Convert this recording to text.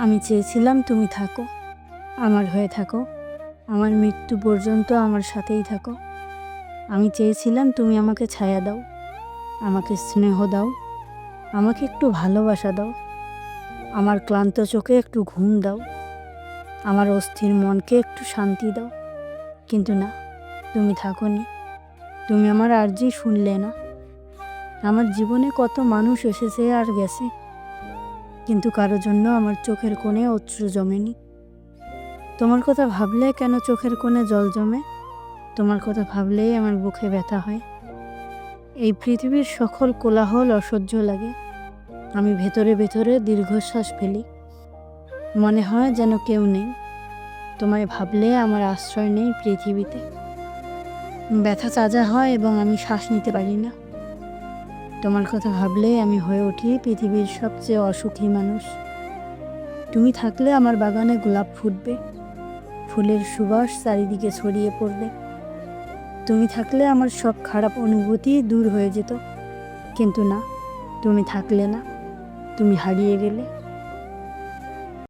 আমি চেয়েছিলাম তুমি থাকো। আমার হয়ে থাকো। আমার মৃত্যু পর্যন্ত আমার সাথেই থাকো। আমি চেয়েছিলাম তুমি আমাকে ছায়া দাও। আমাকে স্নেহ দাও। আমাকে একটু ভালোবাসা দাও। আমার ক্লান্ত চোখে একটু ঘুম দাও। আমার অস্থির মনকে একটু শান্তি দাও। কিন্তু না, তুমি থাকো থাকোনি। তুমি আমার আর্জি শুনলে না। আমার জীবনে কত মানুষ এসেছে আর গেছে। কিন্তু কারও জন্য আমার চোখের কোণে অশ্রু জমেনি। তোমার কথা ভাবলে কেন চোখের কোণে জল জমে? তোমার কথা ভাবলেই আমার বুকে ব্যথা হয়। এই পৃথিবীর সকল কোলাহল অসহ্য লাগে। আমি ভেতরে ভেতরে দীর্ঘশ্বাস ফেলি। মনে হয় যেন কেউ নেই। তোমায় ভাবলে আমার আশ্রয় নেই পৃথিবীতে। ব্যথা তাজা হয় এবং আমি শ্বাস নিতে পারি না। তোমার কথা ভাবলেই আমি হয়ে উঠি পৃথিবীর সবচেয়ে অসুখী মানুষ। তুমি থাকলে আমার বাগানে গোলাপ ফুটবে, ফুলের সুবাস চারিদিকে ছড়িয়ে পড়বে। তুমি থাকলে আমার সব খারাপ অনুভূতি দূর হয়ে যেত। কিন্তু না, তুমি থাকলে না, তুমি হারিয়ে গেলে।